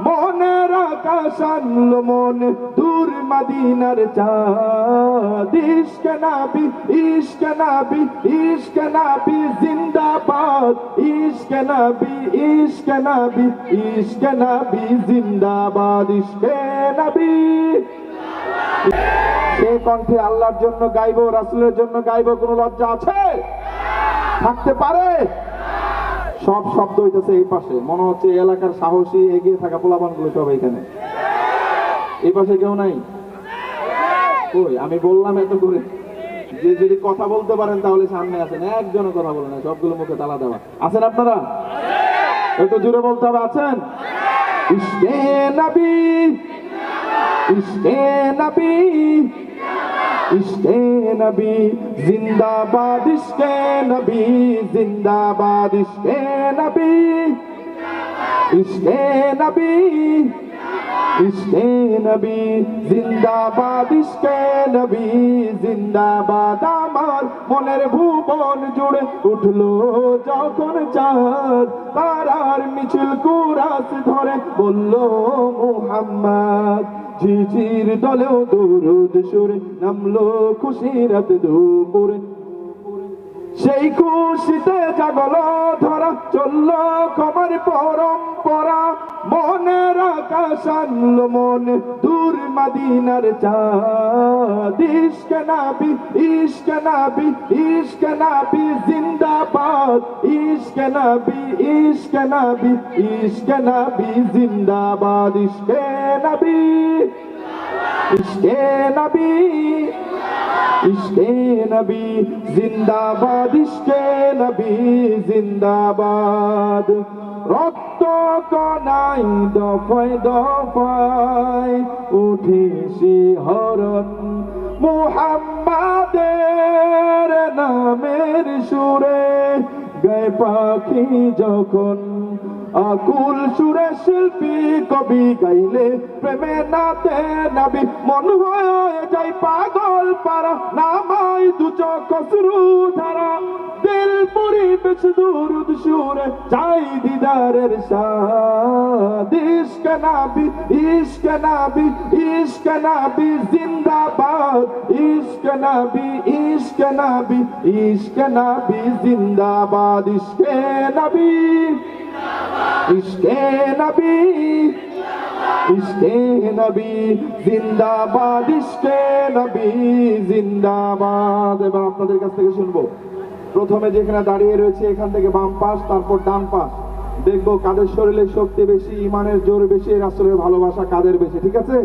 মনের আকাশ আনলো মনে, দূর মদিনার চাঁদ। ইশক নাবি ইশক নাবি ইশক নাবি, জিন্দাবাদ। ইশক নাবি ইশক নাবি ইশক নাবি, জিন্দাবাদ। ইশক নাবি। সে কণ্ঠে আল্লাহর জন্য গাইব, রাসুলের জন্য গাইব, কোনো লজ্জা আছে? থাকতে পারে? সব শব্দ হইতেছে এই পাশে। মনে হচ্ছে এলাকার সাহসী এগিয়ে থাকা পোলাপানগুলো সব এখানে। এই পাশে কেউ নাই? কই, আমি বললাম এত করে। যে যদি কথা বলতে পারেন তাহলে সামনে আছেন একজনও কথা বলে না, সবগুলো মুখে তালা দেওয়া। আছেন আপনারা? একটু জুড়ে বলতে হবে, আছেন? ইশকে নবী ইশকে নবী। ইশকে নবী, জিন্দাবাদ, ইশকে নবী, জিন্দাবাদ, ইশকে নবী। ইশকে নবী ইশকে নবী, জিন্দাবাদ, ইশকে নবী, জিন্দাবাদ। আমার মনের ভুবন জুড়ে উঠল যখন চাঁদ, তারার মিছিল কুরাস ধরে বলল, মুহাম্মদ ঝিঝির দলেও দরুদ সুরে নামলো খুশিরাত দুপুরে। সেই খুশিতে জাগলো ধরা, চলল খবর পরম্পরা। মনের আকাশ আনলো মনে, দূর মদিনার চাঁদ। ইশক নাবি ইশক নাবি ইশক নাবি, জিন্দাবাদ। ইশক নাবি ইশক নাবি ইশক নাবি, জিন্দাবাদ। ইশক নাবি। ইশক নাবি। ইশকে নবী। জিন্দাবাদ, ইশকে নবী। জিন্দাবাদ। রক্ত কনাই দফায় দফায় উঠিসি হরণ। মুহাম্মাদের নামের সুরে পাখি যখন আকুল সুরে শিল্পী কবি গাইলে, প্রেমে নাতে নাবি, মন হয়ে যাই পাগল পারা নামাই দু কসরু ধারা। দিল পুরি বেশ দূর সুরে চাই দিদারের সাদ ইশক নাবি ইশক নাবি ইশক নাবি জিন্দাবাদ ইশক নাবি জিন্দাবাদ ইশকে নবী ইশকে নবী ইশকে নবী জিন্দাবাদ ইশকে নবী জিন্দাবাদ এবার আপনাদের কাছ থেকে শুনব। প্রথমে যেখানে দাঁড়িয়ে রয়েছে এখান থেকে বাম পাশ, তারপর ডান পাশ। দেখব কাদের শরীরে শক্তি বেশি ইমানের জোর বেশি রাসূলের ভালোবাসা কাদের বেশি ঠিক আছে?